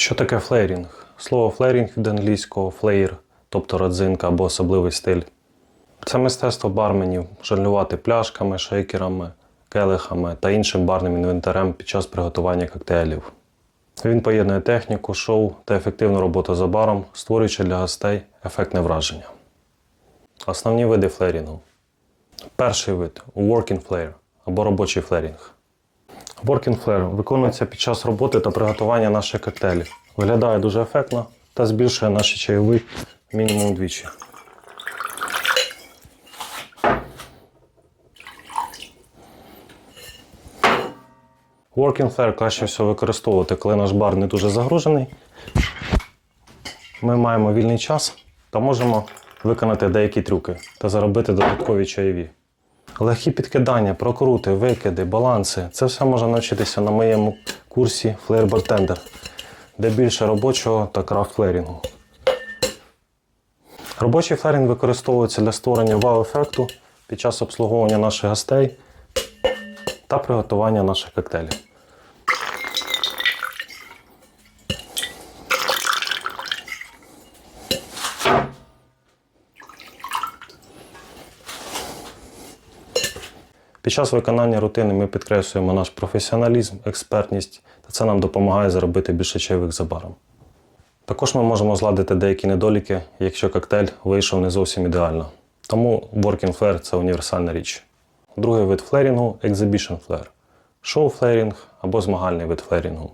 Що таке флеєрінг? Слово флеєрінг від англійського флеєр, тобто родзинка або особливий стиль. Це мистецтво барменів жонглювати пляшками, шейкерами, келихами та іншим барним інвентарем під час приготування коктейлів. Він поєднує техніку, шоу та ефективну роботу за баром, створюючи для гостей ефектне враження. Основні види флеєрінгу. Перший вид working flare або робочий флерінг. Working flare виконується під час роботи та приготування наших коктейлів. Виглядає дуже ефектно та збільшує наші чайові мінімум двічі. Working flare краще всього використовувати, коли наш бар не дуже загружений. Ми маємо вільний час та можемо виконати деякі трюки та заробити додаткові чайові. Легкі підкидання, прокрути, викиди, баланси це все можна навчитися на моєму курсі Flair Bartender, де більше робочого та крафт флерінгу. Робочий флерінг використовується для створення вау-ефекту під час обслуговування наших гостей та приготування наших коктейлів. Під час виконання рутини ми підкреслюємо наш професіоналізм, експертність, та це нам допомагає заробити більше чайових за баром. Також ми можемо зладити деякі недоліки, якщо коктейль вийшов не зовсім ідеально. Тому working flare – це універсальна річ. Другий вид флерінгу exhibition flare. Шоу флерінг або змагальний вид флерінгу.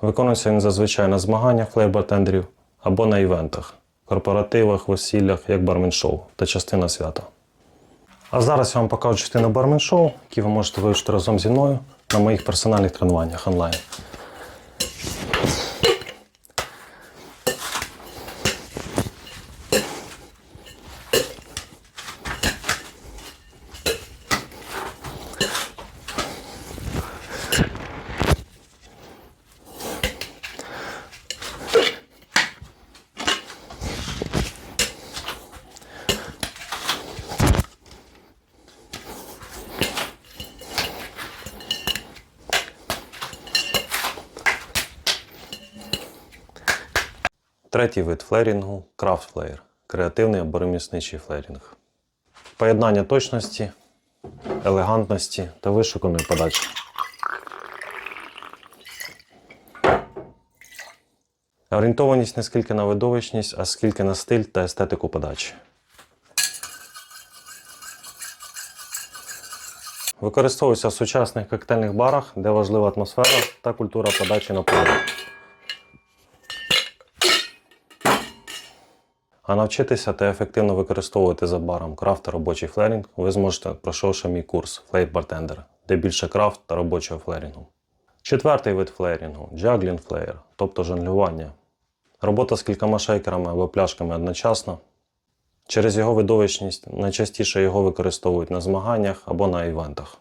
Виконується він зазвичай на змаганнях флейр-бартендерів або на івентах, корпоративах, весіллях, як бармен-шоу та частина свята. А зараз я вам покажу частину бармен-шоу, які ви можете вивчити разом зі мною на моїх персональних тренуваннях онлайн. Третій вид флерінгу крафт флеєр. Креативний або ремісничий флерінг. Поєднання точності, елегантності та вишуканої подачі. Орієнтованість не скільки на видовищність, а скільки на стиль та естетику подачі. Використовується в сучасних коктейльних барах, де важлива атмосфера та культура подачі напою. А навчитися та ефективно використовувати за баром крафт та робочий флерінг ви зможете, пройшовши мій курс Flare Bartender, де більше крафт та робочого флерінгу. Четвертий вид флерінгу juggling flare, тобто жонглювання. Робота з кількома шейкерами або пляшками одночасно. Через його видовищність найчастіше його використовують на змаганнях або на івентах.